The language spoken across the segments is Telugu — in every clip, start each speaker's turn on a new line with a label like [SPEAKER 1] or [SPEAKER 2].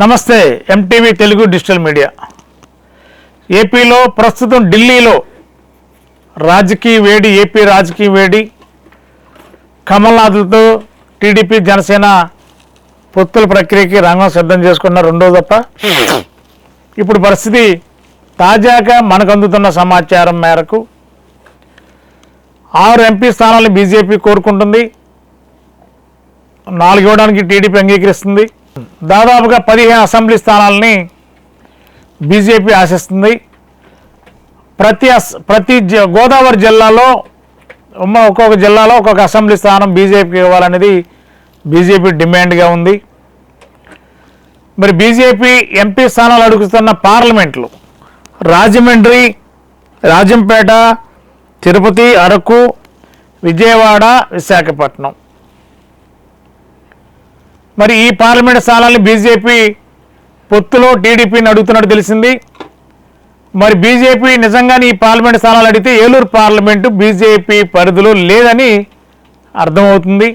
[SPEAKER 1] నమస్తే ఎంటీవీ తెలుగు డిజిటల్ మీడియా. ఏపీలో ప్రస్తుతం ఢిల్లీలో రాజకీయ వేడి ఏపీ రాజకీయ వేడి. కమల్నాథులతో టీడీపీ జనసేన పొత్తుల ప్రక్రియకి రంగం సిద్ధం చేసుకున్న రెండో తప్ప. ఇప్పుడు పరిస్థితి తాజాగా మనకు అందుతున్న సమాచారం మేరకు ఆరు ఎంపీ స్థానాలను బీజేపీ కోరుకుంటుంది. నాలుగు ఇవ్వడానికి టీడీపీ అంగీకరిస్తుంది. దాదాపుగా పదిహేను అసెంబ్లీ స్థానాలని బీజేపీ ఆశిస్తుంది. ప్రతి అస్ ప్రతి గోదావరి జిల్లాలో ఒక్కొక్క జిల్లాలో ఒక్కొక్క అసెంబ్లీ స్థానం బీజేపీకి ఇవ్వాలనేది బీజేపీ డిమాండ్గా ఉంది. మరి బీజేపీ ఎంపీ స్థానాలు అడుగుతున్న పార్లమెంట్లు రాజమండ్రి రాజంపేట తిరుపతి అరకు విజయవాడ విశాఖపట్నం. మరి ఈ పార్లమెంట్ స్థానాన్ని బీజేపీ పొత్తులో టీడీపీని అడుగుతున్నట్టు తెలిసింది. మరి బీజేపీ నిజంగానే ఈ పార్లమెంట్ స్థానాలు అడిగితే ఏలూరు పార్లమెంటు బీజేపీ పరిధిలో లేదని అర్థమవుతుంది.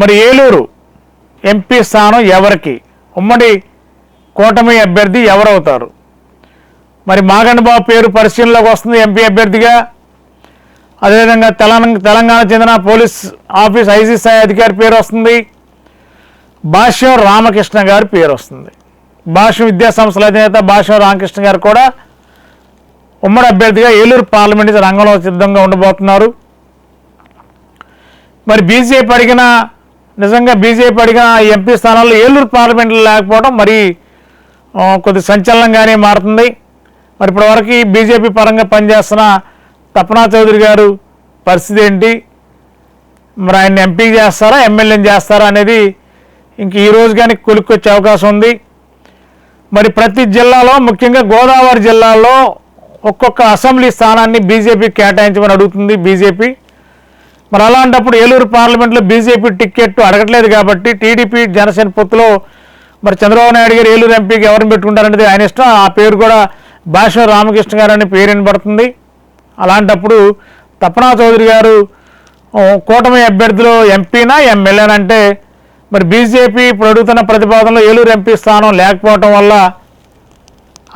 [SPEAKER 1] మరి ఏలూరు ఎంపీ స్థానం ఎవరికి? ఉమ్మడి కూటమి అభ్యర్థి ఎవరవుతారు? మరి మాగండబాబు పేరు పరిశీలనలోకి వస్తుంది ఎంపీ అభ్యర్థిగా. అదేవిధంగా తెలంగాణ తెలంగాణ చెందిన పోలీస్ ఆఫీస్ ఐజీ స్థాయి అధికారి పేరు వస్తుంది. భాష్యం రామకృష్ణ గారి పేరు వస్తుంది. భాష్యం విద్యా సంస్థల అధినేత భాష్యం రామకృష్ణ గారు కూడా ఉమ్మడి అభ్యర్థిగా ఏలూరు పార్లమెంట్ రంగంలో సిద్ధంగా ఉండబోతున్నారు. మరి బీజేపీ అడిగిన నిజంగా బీజేపీ అడిగిన ఎంపీ స్థానాల్లో ఏలూరు పార్లమెంట్లో లేకపోవడం మరి కొద్ది సంచలనంగానే మారుతుంది. మరి ఇప్పటివరకు బీజేపీ పరంగా పనిచేస్తున్న తపనా చౌదరి గారు పరిస్థితి ఏంటి? మరి ఆయన ఎంపీ చేస్తారా ఎమ్మెల్యేని చేస్తారా అనేది ఇంక ఈ రోజు కానీ కొలుక్కొచ్చే అవకాశం ఉంది. మరి ప్రతి జిల్లాలో ముఖ్యంగా గోదావరి జిల్లాలో ఒక్కొక్క అసెంబ్లీ స్థానాన్ని బీజేపీ కేటాయించమని అడుగుతుంది బీజేపీ. మరి అలాంటప్పుడు ఏలూరు పార్లమెంట్లో బీజేపీ టికెట్ అడగట్లేదు కాబట్టి టీడీపీ జనసేన పొత్తులో మరి చంద్రబాబు నాయుడు గారు ఏలూరు ఎంపీకి ఎవరిని పెట్టుకుంటారనేది ఆయన ఇష్టం. ఆ పేరు కూడా భాష రామకృష్ణ గారు అనే పేరు వినబడుతుంది. అలాంటప్పుడు తపనా చౌదరి గారు కూటమి అభ్యర్థిలో ఎంపీనా ఎమ్మెల్యేనంటే మరి బీజేపీ ఇప్పుడు అడుగుతున్న ప్రతిపాదనలో ఏలూరు ఎంపీ స్థానం లేకపోవటం వల్ల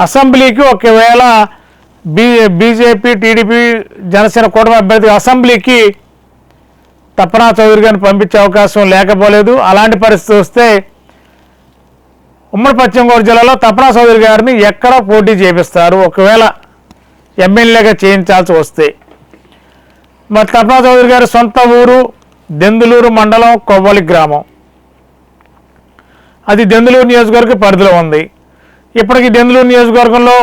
[SPEAKER 1] అసెంబ్లీకి ఒకవేళ బీ బీజేపీ టీడీపీ జనసేన కూటమి అభ్యర్థి అసెంబ్లీకి తపనా చౌదరి గారిని పంపించే అవకాశం లేకపోలేదు. అలాంటి పరిస్థితి వస్తే ఉమ్మడి పశ్చిమ గోదావరి జిల్లాలో తపనా చౌదరి గారిని ఎక్కడ పోటీ చేపిస్తారు. ఒకవేళ ఎమ్మెల్యేగా చేయించాల్సి వస్తే. మరి తపనా చౌదరి గారి సొంత ఊరు దెందులూరు మండలం కొవ్వలి గ్రామం. అది దెందులూరు నియోజకవర్గ పరిధిలో ఉంది. ఇప్పటికి దెందులూరు నియోజకవర్గంలో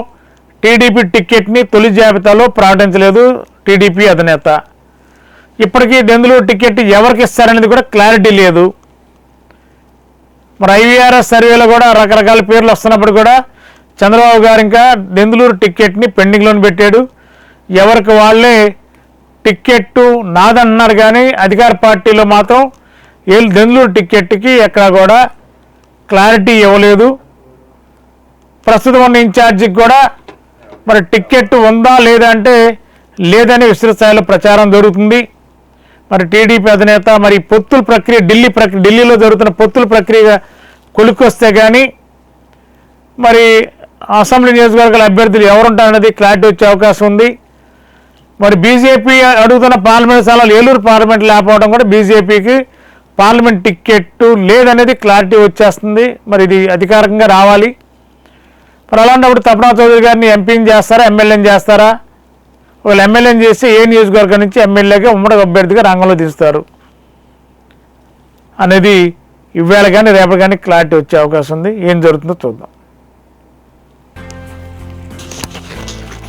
[SPEAKER 1] టీడీపీ టికెట్ని తొలి జాబితాలో ప్రకటించలేదు టీడీపీ అధినేత. ఇప్పటికీ దెందులూరు టికెట్ ఎవరికి ఇస్తారనేది కూడా క్లారిటీ లేదు. మరి ఐవీఆర్ఎస్ సర్వేలో కూడా రకరకాల పేర్లు వస్తున్నప్పుడు కూడా చంద్రబాబు గారు ఇంకా దెందులూరు టిక్కెట్ని పెండింగ్లోని పెట్టాడు. ఎవరికి వాళ్ళే టిక్కెట్టు నాదన్నారు కానీ అధికార పార్టీలో మాత్రం ఏ దెందులూరు టిక్కెట్కి ఎక్కడ కూడా క్లారిటీ ఇవ్వలేదు. ప్రస్తుతం ఉన్న ఇన్ఛార్జికి కూడా మరి టిక్కెట్ ఉందా లేదా అంటే లేదని విస్తృత స్థాయిలో ప్రచారం జరుగుతుంది. మరి టీడీపీ అధినేత మరి పొత్తుల ప్రక్రియ ఢిల్లీ ప్రక్రియ ఢిల్లీలో జరుగుతున్న పొత్తుల ప్రక్రియ కొలుకొస్తే కానీ మరి అసెంబ్లీ నియోజకవర్గాల అభ్యర్థులు ఎవరుంటారనేది క్లారిటీ వచ్చే అవకాశం ఉంది. మరి బీజేపీ అడుగుతున్న పార్లమెంట్ స్థానాలు ఏలూరు పార్లమెంట్ లేకపోవడం కూడా బీజేపీకి పార్లమెంట్ టికెట్ లేదనేది క్లారిటీ వచ్చేస్తుంది. మరి ఇది అధికారికంగా రావాలి. మరి అలాంటప్పుడు తపనా చౌదరి గారిని ఎంపీని చేస్తారా ఎమ్మెల్యేని చేస్తారా? ఒకవేళ ఎమ్మెల్యేని చేస్తే ఏ నియోజకవర్గం నుంచి ఎమ్మెల్యేగా ఉమ్మడి అభ్యర్థిగా రంగంలో దిస్తారు అనేది ఇవాళ కానీ రేపటి కానీ క్లారిటీ వచ్చే అవకాశం ఉంది. ఏం జరుగుతుందో చూద్దాం.